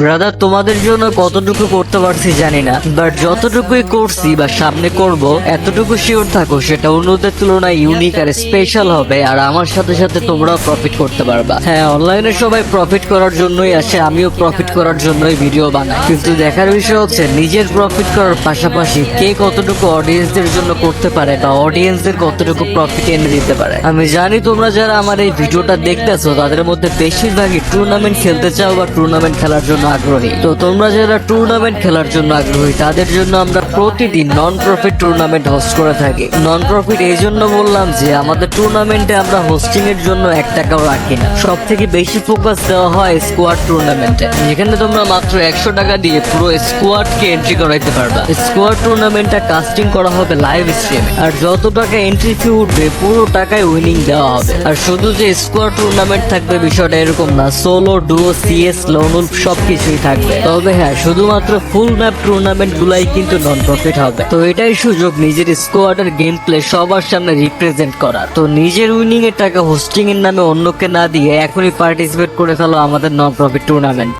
Brother তোমাদের জন্য কতটুকু করতে পারছি জানি না বাট যতটুকুই করছি বা সামনে করব, এতটুকু শিওর থাকো, সেটা অন্যদের তুলনায় ইউনিক আর স্পেশাল হবে, আর আমার সাথে সাথে তোমরাও প্রফিট করতে পারবা। হ্যাঁ অনলাইনে সবাই প্রফিট করার জন্যই আসে, আমিও প্রফিট করার জন্যই ভিডিও বানাই। কিন্তু দেখার বিষয় হচ্ছে, নিজের প্রফিট করার পাশাপাশি কে কতটুকু অডিয়েন্সদের জন্য করতে পারে বা অডিয়েন্সদের কতটুকু প্রফিট এনে দিতে পারে। আমি জানি তোমরা যারা আমার এই ভিডিওটা দেখতেছো, তাদের মধ্যে বেশিরভাগই টুর্নামেন্ট খেলতে চাও বা টুর্নামেন্ট খেলার জন্য আগ্রহী। তো তোমরা যারা টুর্নামেন্ট খেলার জন্য আগ্রহী, তাদের জন্য আমরা প্রতিদিন নন প্রফিট টুর্নামেন্ট হোস্ট করে থাকি। নন প্রফিট এই জন্য বললাম যে, আমাদের টুর্নামেন্টে আমরা হোস্টিং এর জন্য এক টাকাও রাখি না। সব থেকে বেশি ফোকাস দেওয়া হয় স্কোয়াড টুর্নামেন্টে যেখানে তোমরা মাত্র একশো টাকা দিয়ে পুরো স্কোয়াডকে এন্ট্রি করাইতে পারবা। স্কোয়াড টুর্নামেন্টটা কাস্টিং করা হবে লাইভ স্ট্রিমে আর যত টাকা এন্ট্রি ফি উঠবে, পুরো টাকায় উইনিং দেওয়া হবে। আর শুধু যে স্কোয়াড টুর্নামেন্ট থাকবে, বিষয়টা এরকম না। সোলো ডুও সিএস লোনুল সবকিছুই থাকবে। তবে হ্যাঁ শুধুমাত্র ফুল ম্যাপ টুর্নামেন্ট গুলাই কিন্তু নন প্রফিট হবে। তো এটাই সুযোগ নিজের স্কোয়াডের গেম প্লে সবার সামনে রিপ্রেজেন্ট করার। তো নিজের উইনিং এর টাকা হোস্টিং এর নামে অন্যকে না দিয়ে এখনই পার্টিসিপেট করে ফেলো আমাদের নন প্রফিট টুর্নামেন্ট